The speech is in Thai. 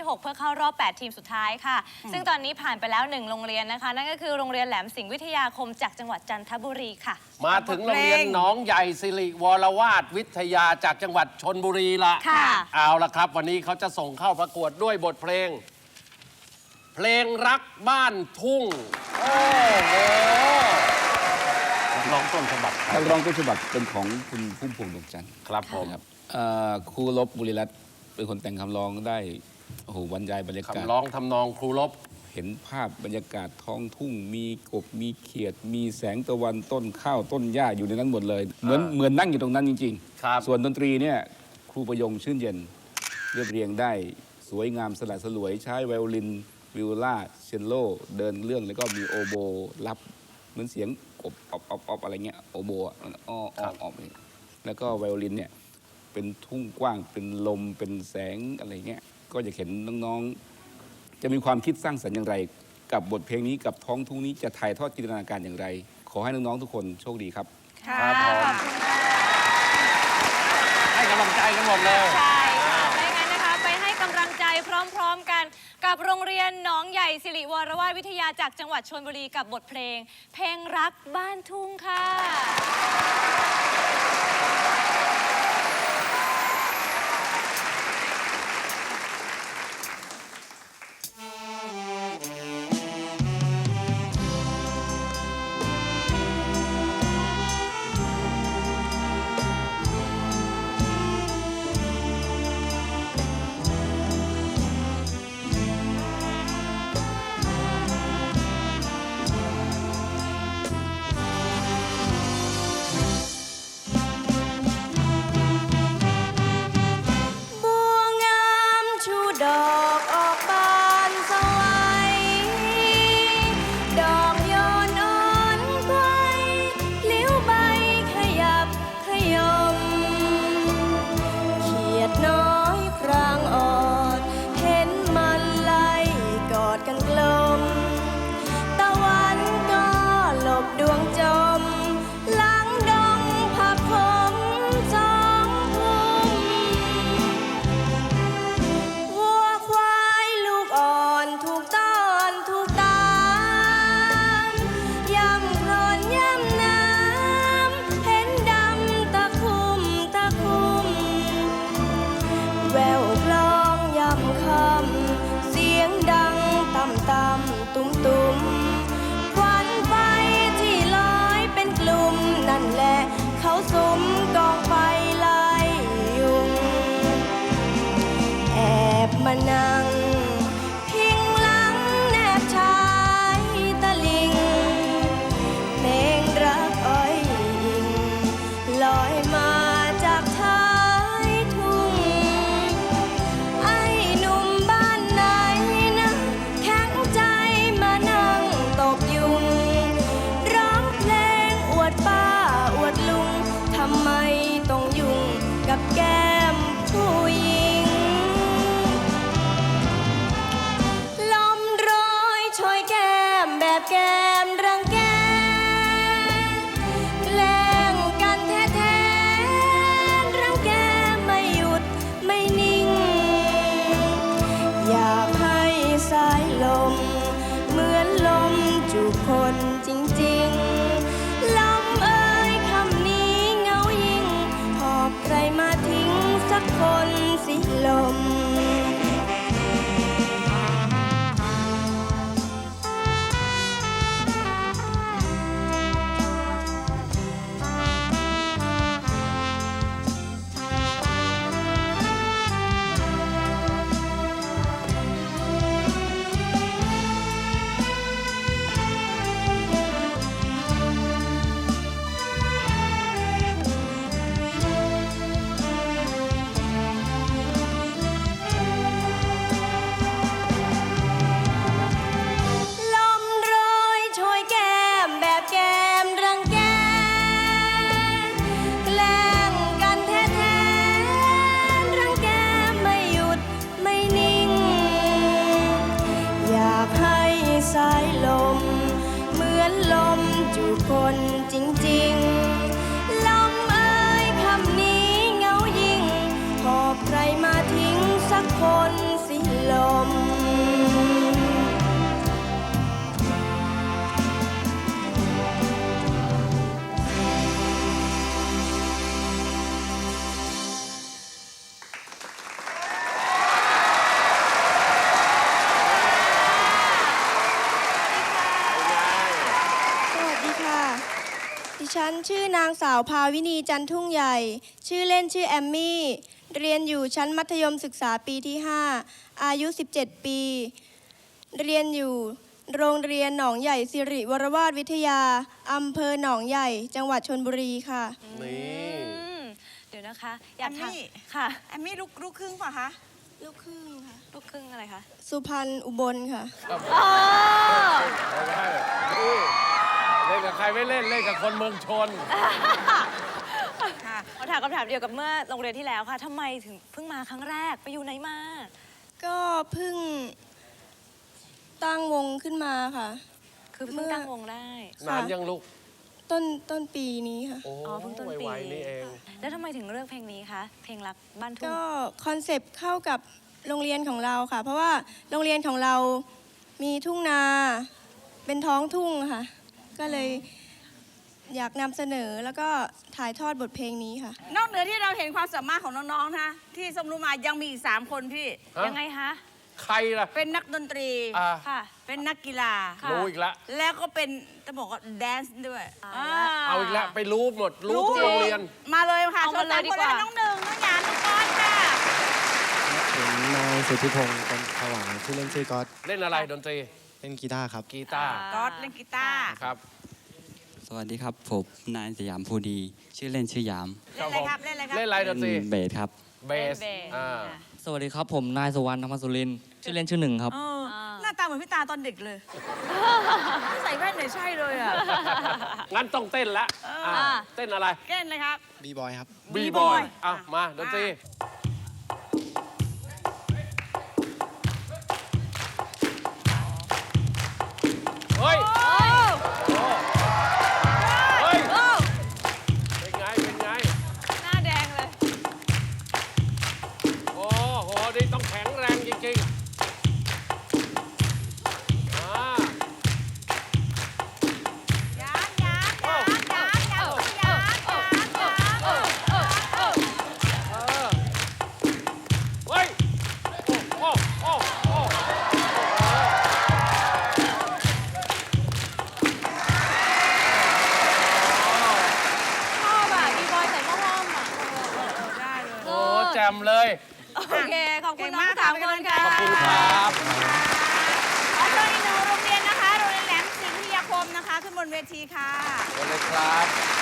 ที่ 6 เพื่อเข้ารอบ 8 ทีมสุดท้ายค่ะ ซึ่งตอนนี้ผ่านไปแล้ว 1 โรงเรียนนะคะ นั่นก็คือโรงเรียนแหลมสิงห์วิทยาคมจากจังหวัดจันทบุรีค่ะ มาถึงโรงเรียนหนองใหญ่สิริวรวาดวิทยาจากจังหวัดชนบุรีละค่ะ เอาละครับ วันนี้เขาจะส่งเข้าประกวดด้วยบทเพลง เพลงรักบ้านทุ่งโอ้โหร้องต้นฉบับคนัรับกร้องต้นฉบับเป็นของคุณพุ่มพวงดวงจันทร์ครับผมนะครับเอ่อครูลบบุรีรัตน์เป็นคนแต่งคำร้องได้ โอ้โหบรรยายบรรยากาศ คำร้องทำนองครูลบ เห็นภาพบรรยากาศท้องทุ่ง มีกบมีเขียด มีแสงตะวันต้นข้าวต้นหญ้าอยู่ในนั้นหมดเลย เหมือนอ่าเหมือนนั่งอยู่ตรงนั้นจริงครับ ส่วนดนตรีเนี่ยครูประยงชื่นเย็น เรียบเรียงได้สวยงามสลัดสลวยใช้ไวโอลิน วิโอลาเชลโล เดินเรื่องแล้วก็มีโอโบรับเหมือนเสียงกบออบออบออบอะไรเงี้ยโอโบอะมันอ้ออ้ออ้อนี่แล้วก็ไวโอลินเนี่ยเป็นทุ่งกว้างเป็นลมเป็นแสงอะไรเงี้ย ก็จะเห็นน้องๆ จะมีความคิดสร้างสรรค์อย่างไร กับบทเพลงนี้กับท้องทุ่งนี้จะถ่ายทอดจินตนาการอย่างไร ขอให้น้องๆทุกคนโชคดีครับครับผม ให้กำลังใจกันหมดเลย ใช่ค่ะไม่งั้นนะคะไปให้กำลังใจพร้อมๆกัน กับโรงเรียนหนองใหญ่สิริวรวาทวิทยาจากจังหวัดชลบุรีกับบทเพลง เพลงรักบ้านทุ่งค่ะ ลอยมา คนสิลม คนจริงๆลมเอ่ยคำนี้เงายิ่งหอบใครมาทิ้งสักคนสิ นชื่อนางสาวภาวินีจันทุ่งใหญ่ ชื่อเล่นชื่อแอมมี่ เรียนอยู่ชั้นมัธยมศึกษาปีที่ 5 อายุ 17 ปี เรียนอยู่โรงเรียนหนองใหญ่สิริวรวาทวิทยา อำเภอหนองใหญ่ จังหวัดชนบุรีค่ะ นี่อืมเดี๋ยวนะคะ อยากแอมถามมี่ ค่ะ แอมมี่ลูกลูกครึ่งป่ะคะ ลูกครึ่งค่ะ ลูกครึ่งอะไรคะ สุพรรณอุบลค่ะ อ๋อ เอาได้นี่ เล่นกับใครไม่เล่นเล่นกับคนเมืองชน ค่ะเอาถามคำถามเดียวกับเมื่อโรงเรียนที่แล้วค่ะทำไมถึงเพิ่งมาครั้งแรกไปอยู่ไหนมา ก็เพิ่งตั้งวงขึ้นมาค่ะ คือเพิ่งเมื่อตั้งวงได้ นานยังลูกต้นต้นปีนี้ค่ะ โอ้อ๋อเพิ่งต้นปี ไวๆนี่เอง แล้วทำไมถึงเลือกเพลงนี้คะเพลงรักบ้านทุ่งก็คอนเซปต์เข้ากับโรงเรียนของเราค่ะ เพราะว่าโรงเรียนของเรามีทุ่งนา เป็นท้องทุ่งค่ะ ก็เลยอยากนำเสนอแล้วก็ถ่ายทอดบทเพลงนี้ค่ะ นอกเหนือที่เราเห็นความสามารถของน้องๆนะที่สมรู้มายังมีอีก3คนพี่ ฮะยังไงคะใครล่ะเป็นนักดนตรี อ่าค่ะ เป็นนักกีฬา ค่ะ รู้อีกแล้วแล้วก็เป็นจะบอกว่าแดนซ์ด้วยเอาอ่าละเอาอีกแล้วไปรู้หมด รู้ทุกโรงเรียน มาเลยค่ะเอามาเลยโชว์สดีกว่าคนแรน้องหนึ่งน้องหยานน้องก้อนค่ะผมนายสุทธิพงศ์เป็นผวางชื่อเล่นชื่อก๊อตเล่นอะไรดนตรี เล่นกีตาร์ครับ กีตาร์ก๊อตเล่นกีตาร์ครับ สวัสดีครับ ผมนายสยามภูดี ชื่อเล่นชื่อยาม เล่นอะไรครับ เล่นอะไรครับ เล่นอะไรดนตรีเบสครับ เบสเบสอ่าสวัสดีครับ ผมนายสุวรรณธรรมสุรินทร์ชื่อเล่นชื่อหนึ่งครับเอออ่าหน้าตาเหมือนพี่ตาตอนเด็กเลย ใส่แว่นเนี่ยใช่เลยอะ งั้นต้องเต้นละอ่าอ่าเต้นอะไรเล่นเลยครับ บีบอยครับ บีบ B-boy อยอะมาดนตรี มเลย โอเค ขอบคุเก่ณงน้อมางกสามค่ะคนค่ะขอบคุณครับขอเชิญอีกหนึ่งโรงเรียนนะคะ โรงเรียนแหลมสิงห์พิทยาคมนะคะ ขึ้นบนเวทีค่ะ ขอบคุณเลยครับ